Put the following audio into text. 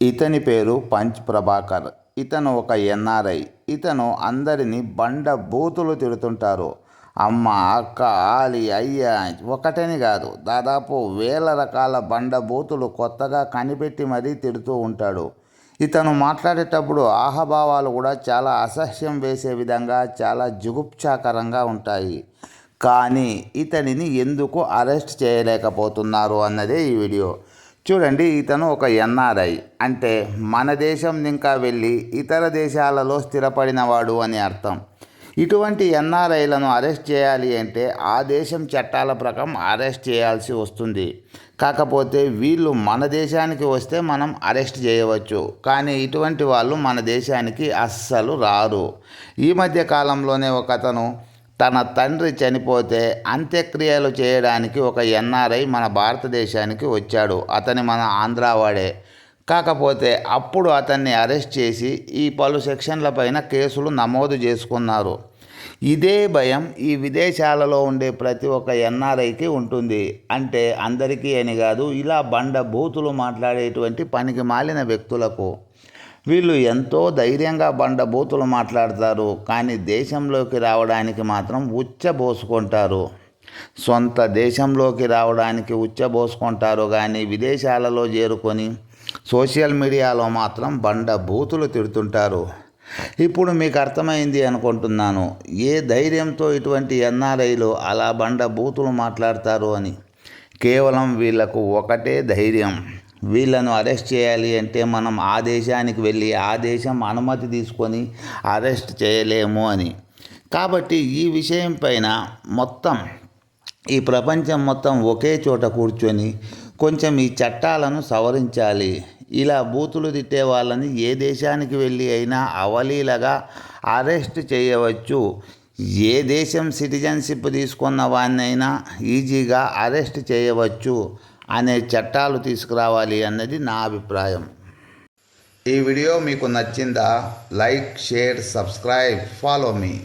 ఇతని పేరు పంచ్ ప్రభాకర్. ఇతను ఒక ఎన్ఆర్ఐ ఇతను అందరినీ బండ బూతులు తిడుతుంటారు. అమ్మ అక్క ఆలి అయ్య ఒకటని కాదు. దాదాపు వేల రకాల బండ బూతులు కొత్తగా కనిపెట్టి మరీ తిడుతూ ఉంటాడు. ఇతను మాట్లాడేటప్పుడు ఆహభావాలు కూడా చాలా అసహ్యం వేసే విధంగా చాలా జుగుప్సాకరంగా ఉంటాయి. కానీ ఇతనిని ఎందుకు అరెస్ట్ చేయలేకపోతున్నారు అన్నదే ఈ వీడియో. చూడండి ఇతను ఒక ఎన్ఆర్ఐ అంటే మన దేశం ఇంకా వెళ్ళి ఇతర దేశాలలో స్థిరపడినవాడు అని అర్థం. ఇటువంటి ఎన్ఆర్ఐలను అరెస్ట్ చేయాలి అంటే ఆ దేశం చట్టాల ప్రకారం అరెస్ట్ చేయాల్సి వస్తుంది. కాకపోతే వీళ్ళు మన దేశానికి వస్తే మనం అరెస్ట్ చేయవచ్చు. కానీ ఇటువంటి వాళ్ళు మన దేశానికి అస్సలు రారు. ఈ మధ్య కాలంలోనే ఒక అతను తన తండ్రి చనిపోతే అంత్యక్రియలు చేయడానికి ఒక ఎన్ఆర్ఐ మన భారతదేశానికి వచ్చాడు. అతని మన ఆంధ్రావాడే కాకపోతే అప్పుడు అతన్ని అరెస్ట్ చేసి ఈ పలు సెక్షన్ల పైన కేసులు నమోదు చేసుకున్నారు. ఇదే భయం ఈ విదేశాలలో ఉండే ప్రతి ఒక్క ఎన్ఆర్ఐకి ఉంటుంది. అంటే అందరికీ అని కాదు ఇలా బండ బూతులు మాట్లాడేటువంటి పనికి మాలిన వ్యక్తులకు. వీళ్ళు ఎంతో ధైర్యంగా బండ బూతులు మాట్లాడతారు కానీ దేశంలోకి రావడానికి మాత్రం ఉచ్చబోసుకుంటారు సొంత దేశంలోకి రావడానికి ఉచ్చబోసుకుంటారు కానీ విదేశాలలో చేరుకొని సోషల్ మీడియాలో మాత్రం బండ బూతులు తిడుతుంటారు. ఇప్పుడు మీకు అర్థమైంది అనుకుంటున్నాను ఏ ధైర్యంతో ఇటువంటి ఎన్ఆర్ఐలు అలా బండ బూతులు మాట్లాడతారు అని. కేవలం వీళ్ళకు ఒకటే ధైర్యం. వీళ్ళను అరెస్ట్ చేయాలి అంటే మనం ఆ దేశానికి వెళ్ళి ఆ దేశం అనుమతి తీసుకొని అరెస్ట్ చేయలేము అని. కాబట్టి ఈ విషయం పైన మొత్తం ఈ ప్రపంచం మొత్తం ఒకే చోట కూర్చొని కొంచెం ఈ చట్టాలను సవరించాలి. ఇలా బూతులు తిట్టే వాళ్ళని ఏ దేశానికి వెళ్ళి అయినా అవలీలగా అరెస్ట్ చేయవచ్చు. ఏ దేశం సిటిజన్షిప్ తీసుకున్న వాడినైనా ఈజీగా అరెస్ట్ చేయవచ్చు. అనే చట్టాలు తీసుకురావాలి అన్నది నా అభిప్రాయం. ఈ వీడియో మీకు నచ్చిందా? లైక్ షేర్ సబ్స్క్రైబ్ ఫాలో మీ.